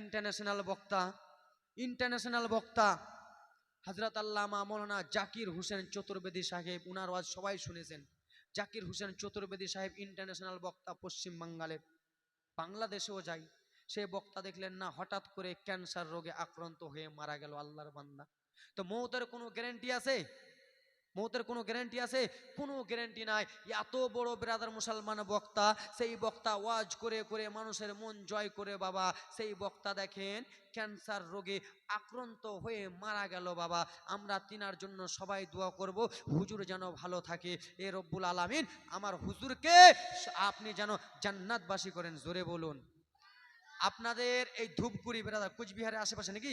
International বক্তা international বক্তা হজরত আল্লামা মৌলানা জাকির হোসেন চতুর্বেদী সাহেব, উনার আওয়াজ সবাই শুনেছেন। জাকির হোসেন চতুর্বেদী সাহেব ইন্টারন্যাশনাল বক্তা পশ্চিম বাঙ্গালের। বাংলাদেশেও যাই সে বক্তা দেখলেন না, হঠাৎ করে ক্যান্সার রোগে আক্রান্ত হয়ে মারা গেল আল্লাহর বান্দা। তো মৌতের কোনো গ্যারেন্টি আছে? মৌতের কোনো গ্যারেন্টি আছে? কোনো গ্যারেন্টি নাই। এত বড় ব্রাদার মুসলমান বক্তা, সেই বক্তা ওয়াজ করে করে মানুষের মন জয় করে বাবা। সেই বক্তা দেখেন ক্যান্সার রোগে আক্রান্ত হয়ে মারা গেল বাবা। আমরা তিনার জন্য সবাই দোয়া করব, হুজুর যেন ভালো থাকে। এ রব্বুল আলামিন, আমার হুজুরকে আপনি যেন জান্নাতবাসী করেন, জোরে বলুন। আপনাদের এই ধূপগুড়ি বেরাদার কুচবিহারের আশেপাশে নাকি?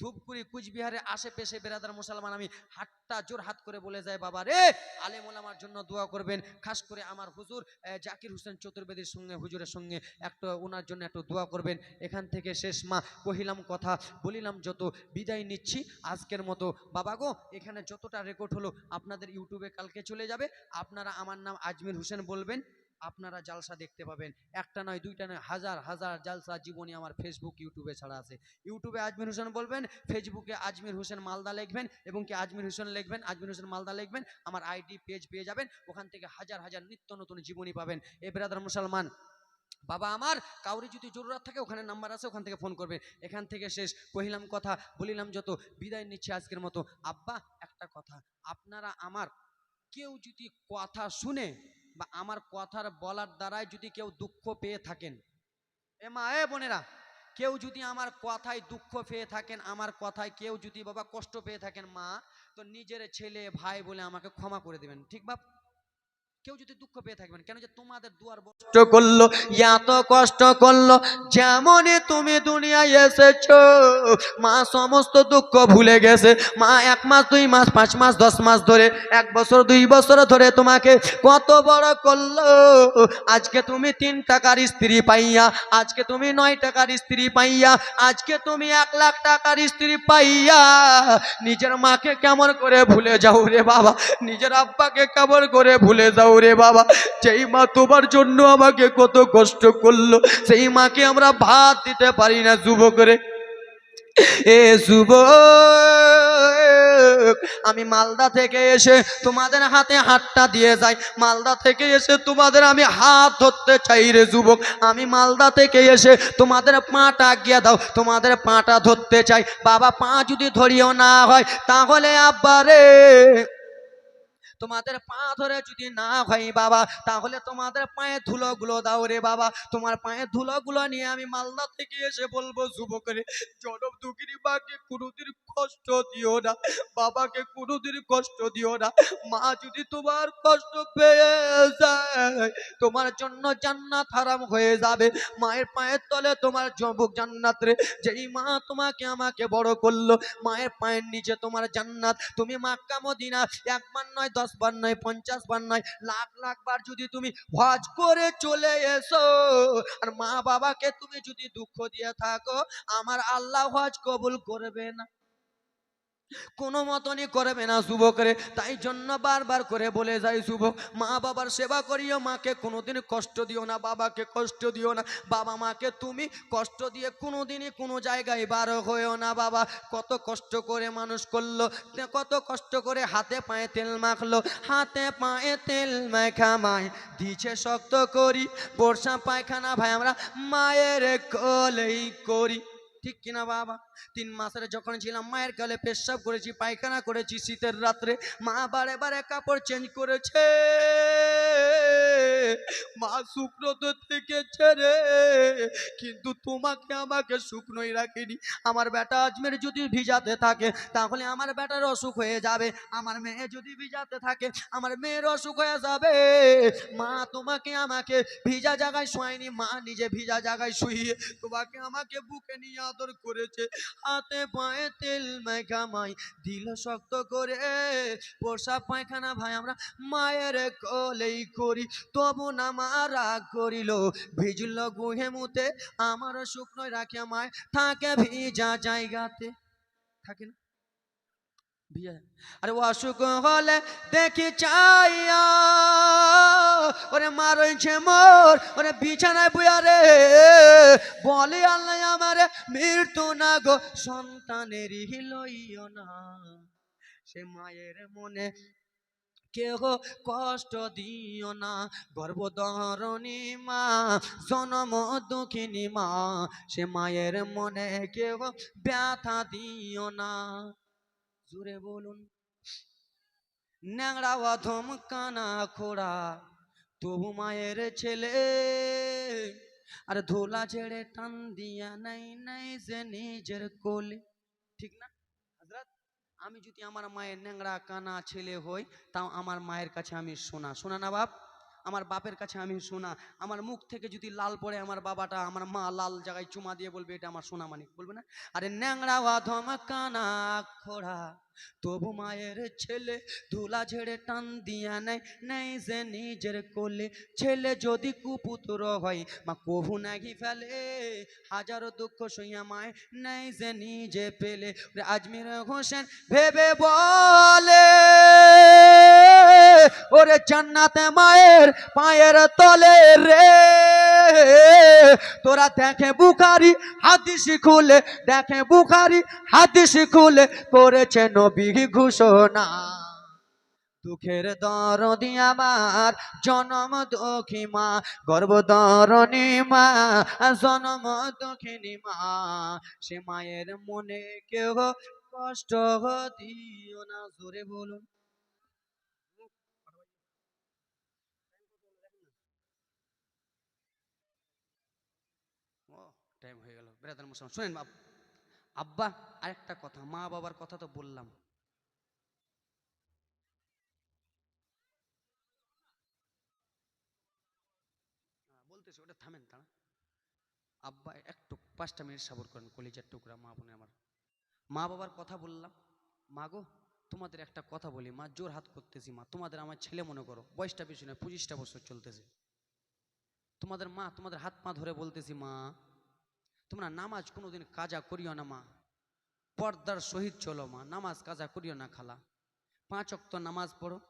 ধূপগুড়ি কুচবিহারের আশেপাশে বেরাদার মুসলমান, আমি হাতটা জোর হাত করে বলে যায় বাবা রে। আলেম ওলামার জন্য দোয়া করবেন, খাস করে আমার হুজুর জাকির হোসেন চতুর্বেদীর সঙ্গে, হুজুরের সঙ্গে একটা ওনার জন্য একটু দোয়া করবেন। এখান থেকে শেষ মা, কহিলাম কথা, বলিলাম যত বিদায় নিচ্ছি আজকের মতো। বাবা গো, এখানে যতটা রেকর্ড হলো, আপনাদের ইউটিউবে কালকে চলে যাবে। আপনারা আমার নাম আজমির হোসেন বলবেন। আপনারা জালসা দেখতে পাবেন। একটা নয়, দুইটা নয়, হাজার হাজার জালসা জীবনী আমার ফেসবুক ইউটিউবে ছাড়া আছে। ইউটিউবে আজমির হোসেন বলবেন ফেসবুকে আজমির হোসেন মালদা লিখবেন এবং কি আজমির হোসেন লিখবেন, আজমির হোসেন মালদা লিখবেন, আমার আইডি পেজ পেয়ে যাবেন, ওখান থেকে হাজার হাজার নিত্য নতুন জীবনী পাবেন। এ বেরাদার মুসলমান, বাবা আমার, কাউরি যদি জরুরত থাকে, ওখানে নাম্বার আছে, ওখান থেকে ফোন করবেন এখান থেকে শেষ, কহিলাম কথা, বলিলাম যত, বিদায় নিচ্ছি আজকের মতো। আব্বা, একটা কথা, আপনারা আমার কেউ যদি কথা শুনে বা আমার কথার বলার দ্বারাই যদি কেউ দুঃখ পেয়ে থাকেন। এ মা, এ বোনেরা, কেউ যদি আমার কথায় দুঃখ পেয়ে থাকেন, আমার কথায় কেউ যদি বাবা কষ্ট পেয়ে থাকেন, মা, তো নিজের ছেলে, ভাই বলে আমাকে ক্ষমা করে দেবেন, ঠিক বাপ? কেউ যদি দুঃখ পেয়ে থাকবেন, কেন যে তোমাদের দুয়ার কষ্ট করল, এত কষ্ট করল, যেমনই তুমি দুনিয়ায় এসেছ, মা সমস্ত দুঃখ ভুলে গেছে। মা এক মাস, দুই মাস, পাঁচ মাস, দশ মাস ধরে, এক বছর, দুই বছর ধরে তোমাকে কত বড় করল। আজকে তুমি তিন টাকার স্ত্রী পাইয়া, আজকে তুমি নয় টাকার স্ত্রী পাইয়া, আজকে তুমি এক লাখ টাকার স্ত্রী পাইয়া। নিজের মাকে কেমন করে ভুলে যাও রে বাবা? নিজের আব্বাকে কেমন করে ভুলে যাও রে বাবা, যেই মা তোমার জন্য আমাকে কত কষ্ট করল, সেই মাকে আমরা ভাত দিতে পারি না যুব করে এ যুব আমি মালদা থেকে এসে তোমাদের হাতে হাতটা দিয়ে যাই। মালদা থেকে এসে তোমাদের আমি হাত ধরতে চাই রে যুবক। আমি মালদা থেকে এসে তোমাদের পাটা গিয়ে দাও, তোমাদের পাটা ধরতে চাই। বাবা, পা যদি ধরিও না হয়, তাহলে আব্বা রে তোমাদের পা ধরে যদি না হয় বাবা, তাহলে তোমাদের পায়ে ধুলোগুলো দাও রে বাবা। তোমার পায়ে ধুলোগুলো নিয়ে আমি মালদা থেকে এসে বলব, যুবকরে জনব দুগিরি বাকে কোনোদিন কষ্ট দিও না, বাবাকে কোনোদিন কষ্ট দিও না। মা যদি তোমার কষ্ট পেয়ে যায়, তোমার জন্য জান্নাত হারাম হয়ে যাবে। মায়ের পায়ের তলে তোমার জবুক জান্নাত রে। যেই মা তোমাকে, আমাকে বড় করল, মায়ের পায়ের নিচে তোমার জান্নাত। তুমি মাক্কা মদিনা, একবার নয় দশ বার নয় পঞ্চাশ বার নয়, লাখ লাখ বার যদি তুমি হজ করে চলে এসো, আর মা বাবাকে তুমি যদি দুঃখ দিয়ে থাকো, আমার আল্লাহ হজ কবুল করবে না। কোনো মতনই করবে না যুবকরে। তাই জন্য বারবার করে বলে যাই যুবক, মা বাবার সেবা করিও, মাকে কোনোদিন কষ্ট দিও না, বাবাকে কষ্ট দিও না। বাবা মাকে তুমি কষ্ট দিয়ে কোনোদিনই কোনো জায়গায় বার হয়েও না বাবা। কত কষ্ট করে মানুষ করল কত কষ্ট করে হাতে পায়ে তেল মাখলো। হাতে পায়ে তেল মাখা মায় দিছে শক্ত করি, বর্ষা পায়খানা ভাই আমরা মায়ের কলেই করি। ঠিক কিনা বাবা? তিন মাসের যখন ছিলাম, মায়ের কালে পেশাব করেছি, পায়খানা করেছি, শীতের রাত্রে মা বারে বারে কাপড় চেঞ্জ করেছে। মা শুকনো তো থেকেছে রে, কিন্তু তোমাকে আমাকে শুকনোই রাখিনি। আমার বেটা আজমের যদি ভিজাতে থাকে, তাহলে আমার বেটার অসুখ হয়ে যাবে। আমার মেয়ে যদি ভিজাতে থাকে, আমার মেয়ের অসুখ হয়ে যাবে। মা তোমাকে আমাকে ভিজা জায়গায় শোয়নি মা নিজে ভিজা জায়গায় শুইয়ে তোমাকে আমাকে বুকে নিয়ে আদর করেছে। হাতে পায়ে তেল মেঘামাই দিল শক্ত করে। পোষা পায়খানা ভাই, আমরা মায়ের কলেই করি, তবু না মারা করিল। ভিজল গুহে মুতে আমার শুকনো রাখে মায়, থাকে ভিজা জায়গাতে। থাকে না? আরে অসুখ হলে দেখি চাইয়া ওরে মারইছে মোর ওরে বিছানায় বুয়া রে বলে আল্লাহ আমারে মৃত্যু না গো সন্তানের লইও না সে মায়ের মনে কেহ কষ্ট দিও না গর্ভধারণী মা জনম দুঃখিনী মা সে মায়ের মনে কেহ ব্যথা দিও না জুড়ে বলুন। ন্যাংরা অধম কানা খোড়া, তবু মায়ের ছেলে। আর ধোলা ছেড়ে টান দিয়া নাই নাই যে নিজের কোলে। ঠিক না? আমি যদি আমার মায়ের ন্যাংরা কানা ছেলে হই, তাও আমার মায়ের কাছে আমি শোনা শোনা না বাপ? আমার বাপের কাছে আমি সোনা। আমার মুখ থেকে যদি লাল পড়ে আমার বাবাটা, আমার মা লাল জায়গায় চুমা দিয়ে বলবে, এটা আমার সোনা মানিক। বলবে না? আরে ন্যাংরা ওয়া কানা খোড়া। তবু মায়ের ছেলে ধুলা ঝেড়ে টান দিয়া নাই নেই যে নিজের কোলে। ছেলে যদি কুপুত্র হয়, মা কভু নাগি ফেলে। হাজারো দুঃখ সইয়া মায় নাই যে নিজে পেলে। আজমির হোসেন ভেবে বলে, ওরে জান্নাতে মায়ের পায়ের তলে রে। তোরা দেখে বুখারি, হাদিস খুলে, দেখে বুখারি, হাদিস খুলে করেছে নবী ঘোষণা। দুঃখের দরদি আমার, জনম দুঃখী মা, গর্ভধরণী মা, জনম দুঃখিনী মা। সে মায়ের মনে কেউ কষ্ট দিও না, জোরে বলুন। টাইম হয়ে গেল। বেরাদার মুসলমান শুনেন আব্বা আরেকটা কথা মা বাবার কথা তো বললাম। হ্যাঁ, বলতেছি ওটা থামেন তারা আব্বা একটু পাঁচটা মিনিট সাবর করেন কলিজার টুকরা মা বোনে আমার। মা বাবার কথা বললাম। মা গো তোমাদের একটা কথা বলি মা জোর হাত করতেছি মা। তোমাদের আমার ছেলে মনে করো বয়সটা নয় পঁচিশটা বছর চলতেছে। তোমাদের মা তোমাদের হাত পা ধরে বলতেছি মা তোমরা নামাজ কোনোদিন কাজা করিও না, মা। পর্দার সহিত চলো, মা। নামাজ কাজা করিও না, খালা। পাঁচ অক্ত নামাজ পড়ো।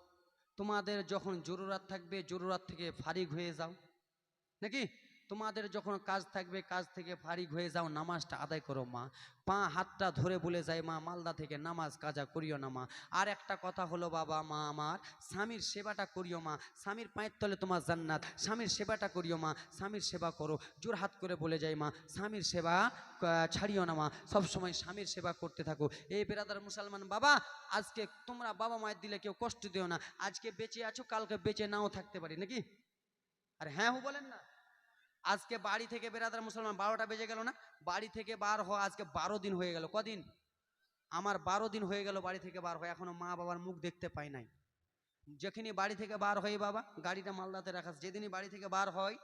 তোমাদের যখন জরুরাত থাকবে, জরুরাত থেকে ফারিগ হয়ে যাও। নাকি? তোমাদের যখন কাজ থাকবে, কাজ থেকে ফারিগ হয়ে যাও, নামাজটা আদায় করো মা। পা, হাতটা ধরে বলে যায়, মা, মালদা থেকে নামাজ কাজা করিও না মা। আর একটা কথা হলো, বাবা, মা, আমার স্বামীর সেবাটা করিও মা। স্বামীর পায়ের তলে তোমার জান্নাত। স্বামীর সেবাটা করিও মা। স্বামীর সেবা করো। জোর হাত করে বলে যায়, মা, স্বামীর সেবা ছাড়িও না মা। সবসময় স্বামীর সেবা করতে থাকো। এই বেরাদার মুসলমান, বাবা, আজকে তোমরা বাবা মায়ের দিলে কেউ কষ্ট দিও না। আজকে বেঁচে আছো, কালকে বেঁচে নাও থাকতে পারি, নাকি? আর হ্যাঁ হু, বলেন না। আজকে বাড়ি থেকে বেরাদার মুসলমান বারোটা বেজে গেল না? বাড়ি থেকে বার হওয়া আজকে বারো দিন হয়ে গেল। কদিন? আমার বারো দিন হয়ে গেল বাড়ি থেকে বার হয় এখনও মা বাবার মুখ দেখতে পাই নাই। যেখানে বাড়ি থেকে বার হয় বাবা, গাড়িটা মালদাতে রাখা যেদিনই বাড়ি থেকে বার হয়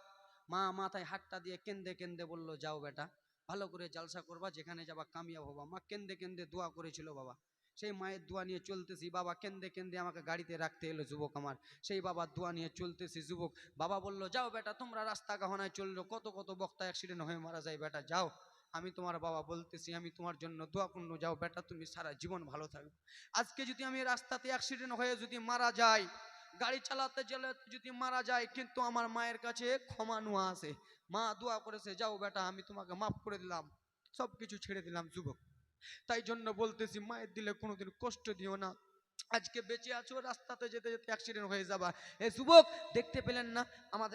মা মাথায় হাতটা দিয়ে কেন্দে কেন্দে বলল, যাও বেটা, ভালো করে জালসা করবা, যেখানে যাবা কামিয়াব হবা। মা কেন্দে কেন্দে দোয়া করেছিল বাবা। সেই মায়ের দোয়া নিয়ে চলতেছি। বাবা কেন্দে কেন্দে আমাকে গাড়িতে রাখতে এলো, যুবক আমার। সেই বাবার দোয়া নিয়ে চলতেছি, যুবক। বাবা বলল, যাও বেটা, তোমরা রাস্তা গাহনায় চলল কত কত বক্তা অ্যাক্সিডেন্ট হয়ে মারা যায় বেটা, যাও। আমি তোমার বাবা বলতেছি, আমি তোমার জন্য দোয়া করুন যাও বেটা, তুমি সারা জীবন ভালো থাকবে। আজকে যদি আমি রাস্তাতে অ্যাক্সিডেন্ট হয়ে যদি মারা যাই, গাড়ি চালাতে গেলে যদি মারা যায় কিন্তু আমার মায়ের কাছে ক্ষমা নোয়া আছে। মা দোয়া করেছে, যাও বেটা, আমি তোমাকে মাফ করে দিলাম। সব কিছু ছেড়ে দিলাম, যুবক। তাই জন্য বলতেছি, মায়ের দিলে কোনোদিন কষ্ট দিও না। আজকে বেঁচে আছো, রাস্তাতে যেতে যেতে অ্যাক্সিডেন্ট হয়ে যাবা। এ যুবক, দেখতে পেলেন না? আমাদের